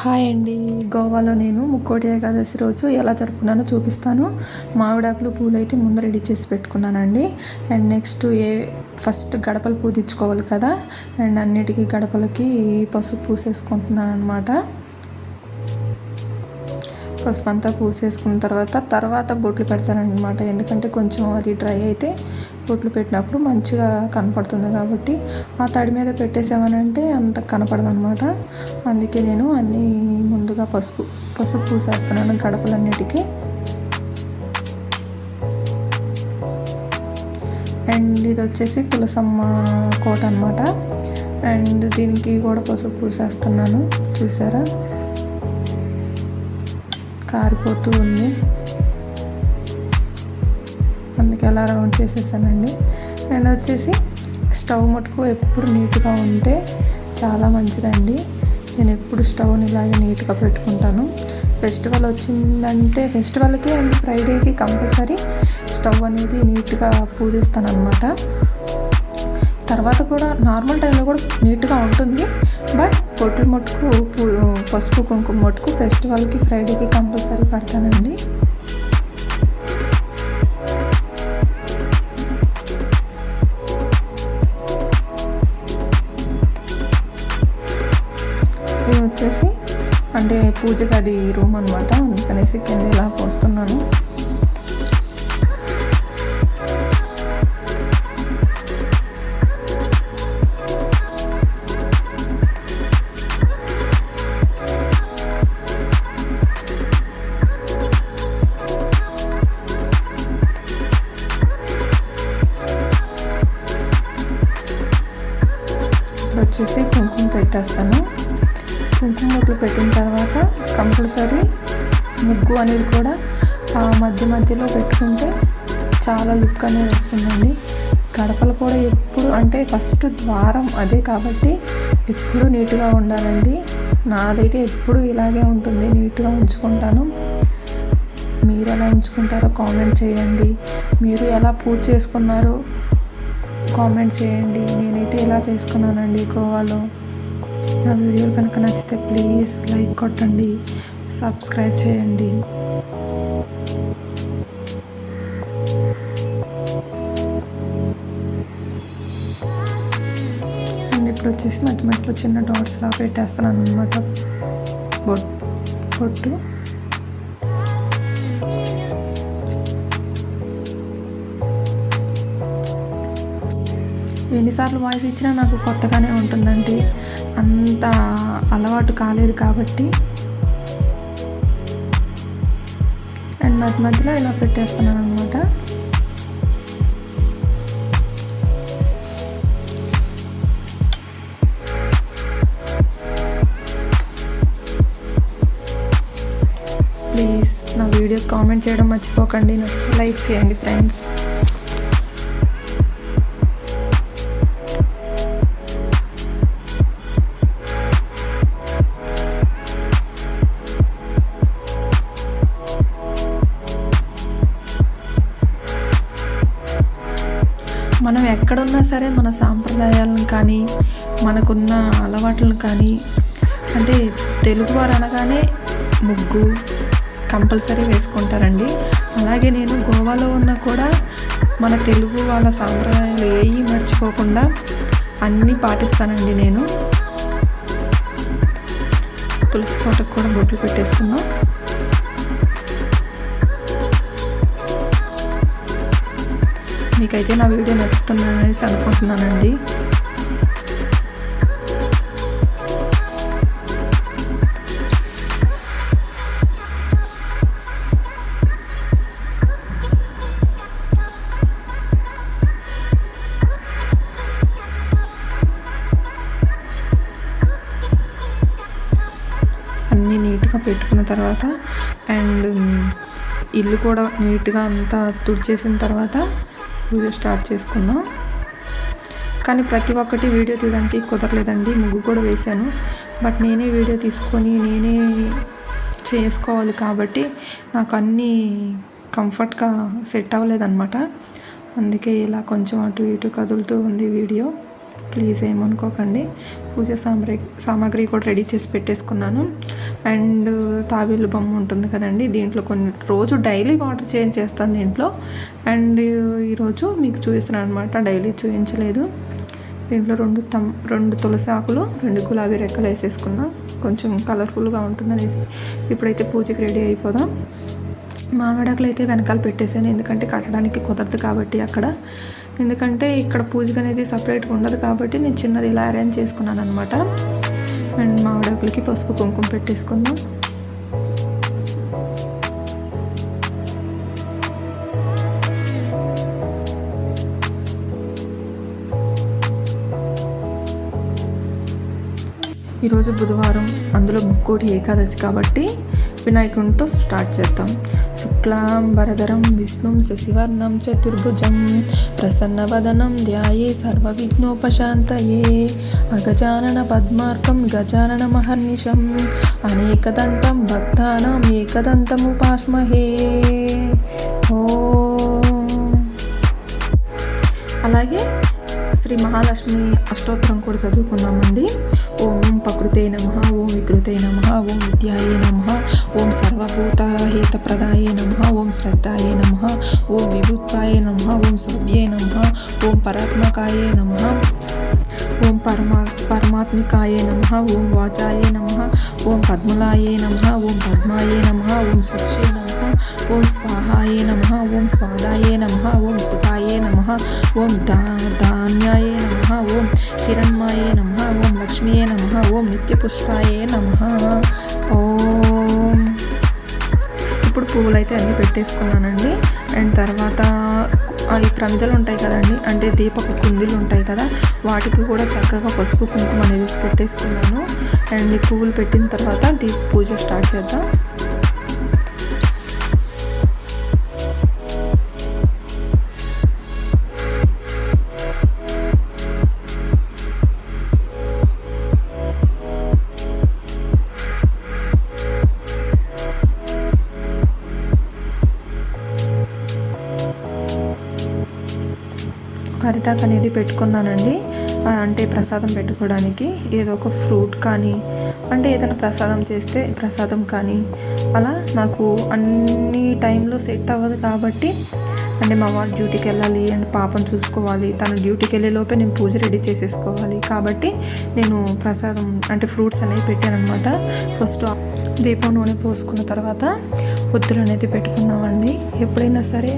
Hi అండి. గోవాలో నేను ముక్కోటి ఏకాదశి రోజు ఎలా జరుపుకున్నానో చూపిస్తాను. మామిడాకులు పూలు అయితే ముందు రెడీ చేసి పెట్టుకున్నానండి. అండ్ నెక్స్ట్ ఏ ఫస్ట్ గడపలు పూజించుకోవాలి కదా. అండ్ అన్నిటికీ గడపలకి పసుపు పూసేసుకుంటున్నాను అనమాట పసుపు అంతా పూసేసుకున్న తర్వాత తర్వాత బొట్లు పెడతానమాట ఎందుకంటే కొంచెం అది డ్రై అయితే బొట్లు పెట్టినప్పుడు మంచిగా కనపడుతుంది కాబట్టి ఆ తడి మీద పెట్టేసామనంటే అంత కనపడదు అనమాట అందుకే నేను అన్నీ ముందుగా పసుపు పసుపు పూసేస్తున్నాను గడపలన్నిటికీ. అండ్ ఇది వచ్చేసి తులసమ్మ కోట అనమాట అండ్ దీనికి కూడా పసుపు పూసేస్తున్నాను. చూసారా? కారిపోతూ ఉంది. అలా రౌండ్ చేసేసానండి. అండ్ వచ్చేసి స్టవ్ మటుకు ఎప్పుడు నీట్గా ఉంటే చాలా మంచిదండి. నేను ఎప్పుడు స్టవ్ని ఇలాగే నీట్గా పెట్టుకుంటాను. ఫెస్టివల్ వచ్చిందంటే ఫెస్టివల్కి అండ్ ఫ్రైడేకి కంపల్సరీ స్టవ్ అనేది నీట్గా పూజిస్తాను అనమాట తర్వాత కూడా నార్మల్ టైంలో కూడా నీట్గా ఉంటుంది. బట్ పొట్లు మట్టుకు పసుపు కుంకుమ మొట్టుకు ఫెస్టివల్కి ఫ్రైడేకి కంపల్సరీ పడతానండి. ఇది వచ్చేసి అంటే పూజకి అది రూమ్ అనమాట అందుకనేసి కింద ఇలా పోస్తున్నాను. వచ్చేసి కుంకుమ పెట్టేస్తాను. కుంకుమ బొట్లు పెట్టిన తర్వాత కంపల్సరీ ముగ్గు అనేది కూడా ఆ మధ్య మధ్యలో పెట్టుకుంటే చాలా లుక్ అనేది వస్తుందండి. గడపలు కూడా ఎప్పుడు అంటే ఫస్ట్ ద్వారం అదే కాబట్టి ఎప్పుడు నీట్గా ఉండాలండి. నాదైతే ఎప్పుడు ఇలాగే ఉంటుంది నీట్గా ఉంచుకుంటాను. మీరు ఎలా ఉంచుకుంటారో కామెంట్ చేయండి. మీరు ఎలా పూజ చేసుకున్నారో కామెంట్ చేయండి. నేనైతే ఇలా చేసుకున్నానండి గోవాలో? నా వీడియోలు కనుక నచ్చితే ప్లీజ్ లైక్ కొట్టండి సబ్స్క్రైబ్ చేయండి. అండ్ ఇప్పుడు వచ్చేసి మధ్య మధ్యలో చిన్న డాట్స్లా పెట్టేస్తున్నాను అనమాట బొట్ బొట్టు. ఎన్నిసార్లు వాయిస్ ఇచ్చినా నాకు కొత్తగానే ఉంటుందండి. అలవాటు కాలేదు కాబట్టి అండ్ మధ్య మధ్యలో ఇలా పెట్టేస్తున్నాను అనమాట ప్లీజ్ నా వీడియో కామెంట్ చేయడం మర్చిపోకండి. లైక్ చేయండి ఫ్రెండ్స్. మనం ఎక్కడున్నా సరే మన సాంప్రదాయాలను కానీ మనకున్న అలవాట్లను కానీ అంటే తెలుగువారు అనగానే ముగ్గు కంపల్సరీ వేసుకుంటారండి. అలాగే నేను గోవాలో ఉన్నా కూడా మన తెలుగు వాళ్ళ సాంప్రదాయాలు ఏవి మర్చిపోకుండా అన్నీ పాటిస్తానండి నేను. తులసి కోటకు కూడా బొట్లు పెట్టేసుకున్నాం. మీకైతే నా వీడియో నచ్చుతుందనేసి అనుకుంటున్నానండి. అన్నీ నీట్గా పెట్టుకున్న తర్వాత అండ్ ఇల్లు కూడా నీట్గా అంతా తుడిచేసిన తర్వాత వీడియో స్టార్ట్ చేసుకుందాం. కానీ ప్రతి ఒక్కటి వీడియో తీయడానికి కుదరలేదండి. ముగ్గు కూడా వేశాను. బట్ నేనే వీడియో తీసుకొని నేనే చేసుకోవాలి కాబట్టి నాకు అన్నీ కంఫర్ట్గా సెట్ అవ్వలేదన్నమాట. అందుకే ఇలా కొంచెం అటు ఇటు కదులుతూ ఉంది వీడియో. ప్లీజ్ ఏమనుకోకండి. పూజ సామాగ్రి సామాగ్రి కూడా రెడీ చేసి పెట్టేసుకున్నాను. అండ్ తాబేలు బొమ్మ ఉంటుంది కదండి దీంట్లో కొన్ని రోజు డైలీ వాటర్ చేంజ్ చేస్తాను దీంట్లో. అండ్ ఈరోజు మీకు చూపిస్తున్నాను అనమాట డైలీ చూపించలేదు దీంట్లో రెండు తమ్ రెండు తులసి ఆకులు రెండు గులాబీ రెక్కలు వేసేసుకున్నాం. కొంచెం కలర్ఫుల్గా ఉంటుందనేసి ఇప్పుడైతే పూజకి రెడీ అయిపోదాం. మామిడాకులు అయితే వెనకాల పెట్టేసాను ఎందుకంటే కట్టడానికి కుదరదు కాబట్టి అక్కడ. ఎందుకంటే ఇక్కడ పూజకి అనేది సపరేట్గా ఉండదు కాబట్టి నేను చిన్నది ఇలా అరేంజ్ చేసుకున్నాను అనమాట అండ్ మామిడాకులకి పసుపు కుంకుమ పెట్టేసుకుందాం. ఈరోజు బుధవారం అందులో ముక్కోటి ఏకాదశి కాబట్టి వినాయకునితో స్టార్ట్ చేద్దాం. శుక్లాం వరదరం విష్ణుం శశివర్ణం చతుర్భుజం ప్రసన్నవదనం ధ్యాయే సర్వవిఘ్నోపశాంతయే అగజానన పద్మార్కం గజానన మహర్నిశం అనేకదంతం భక్తానాం ఏకదంతముపాస్మహే ఓ. అలాగే శ్రీ మహాలక్ష్మి అష్టోత్తరం కూడా చదువుకున్నామండి ఓం ప్రకృతే నమ ఓం వికృతే నమ ఓం విద్యాయే నమ ఓం సర్వభూతహితప్రదాయే నమ ఓం శ్రద్ధాయే నమ ఓం విభుత్వాయ నమ ఓం సౌభ్యే నమ ఓం పరాత్మకాయే నమ. ఓం పరమా పరమాత్మికాయే నమ ఓం వాచాయే నమ ఓం పద్మలాయే నమ ఓం పద్మాయే నమ ఓం సుక్షే నమ ఓం స్వాహాయే నమ ఓం స్వాదాయే నమ ఓం సుధాయే నమ ఓం దా ధాన్యాయే నమ ఓం కిరణ్మాయే నమ ఓం లక్ష్మీయే నమ ఓం నిత్యపుష్పాయే నమ ఓం ఇప్పుడు పువ్వులైతే అన్నీ పెట్టేసుకున్నానండి అండ్ తర్వాత అవి ప్రమిదలు ఉంటాయి కదండి. అంటే దీపపు కుందులు ఉంటాయి కదా. వాటికి కూడా చక్కగా పసుపు కుంకుమ అనేది పెట్టేసుకున్నాను. అండ్ ఈ పువ్వులు పెట్టిన తర్వాత దీప పూజ స్టార్ట్ చేద్దాం. అరిటాక్ అనేది పెట్టుకున్నానండి. అంటే ప్రసాదం పెట్టుకోవడానికి. ఏదో ఒక ఫ్రూట్ కానీ అంటే ఏదైనా ప్రసాదం చేస్తే ప్రసాదం కానీ అలా నాకు అన్ని టైంలో సెట్ అవ్వదు కాబట్టి అంటే మా వాడు డ్యూటీకి వెళ్ళాలి అండ్ పాపం చూసుకోవాలి. తను డ్యూటీకి వెళ్ళే లోపే నేను పూజ రెడీ చేసేసుకోవాలి. కాబట్టి నేను ప్రసాదం అంటే ఫ్రూట్స్ అనేవి పెట్టాను అనమాట ఫస్ట్ దీపం నూనె పోసుకున్న తర్వాత ఒత్తులు అనేది పెట్టుకుందామండి. ఎప్పుడైనా సరే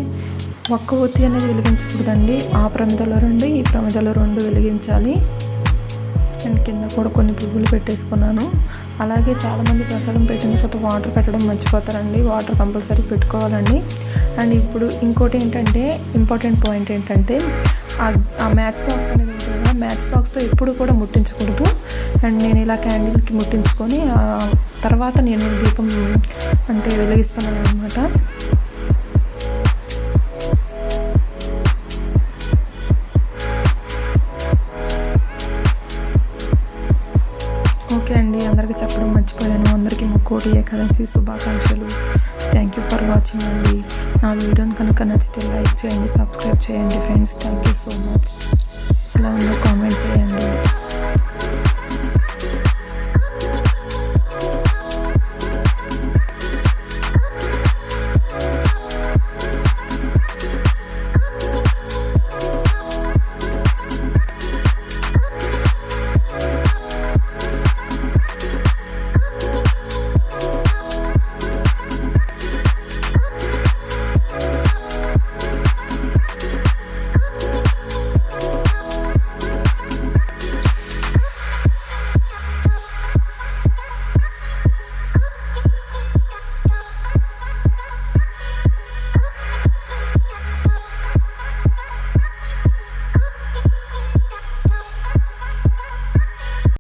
ఒక్క ఒత్తి అనేది వెలిగించకూడదండి. ఆ ప్రమిదలో రెండు ఈ ప్రమిదలో రెండు వెలిగించాలి. అండ్ కింద కూడా కొన్ని పువ్వులు పెట్టేసుకున్నాను. అలాగే చాలామంది ప్రసాదం పెట్టిన తర్వాత వాటర్ పెట్టడం మర్చిపోతారండి. వాటర్ కంపల్సరీ పెట్టుకోవాలండి. అండ్ ఇప్పుడు ఇంకోటి ఏంటంటే ఇంపార్టెంట్ పాయింట్ ఏంటంటే ఆ మ్యాచ్ బాక్స్ అనేది ఉంటుంది కదా మ్యాచ్ బాక్స్తో ఎప్పుడు కూడా ముట్టించకూడదు. అండ్ నేను ఇలా క్యాండిల్కి ముట్టించుకొని తర్వాత నేను దీపం అంటే వెలిగిస్తున్నాను అనమాట కోటి ముక్కోటి ఏకాదశి శుభాకాంక్షలు. థ్యాంక్ యూ ఫర్ వాచింగ్ అండి. నా వీడియోని కనుక నచ్చితే లైక్ చేయండి సబ్స్క్రైబ్ చేయండి friends. Thank you so much ఇలా ఉందో కామెంట్ చేయండి.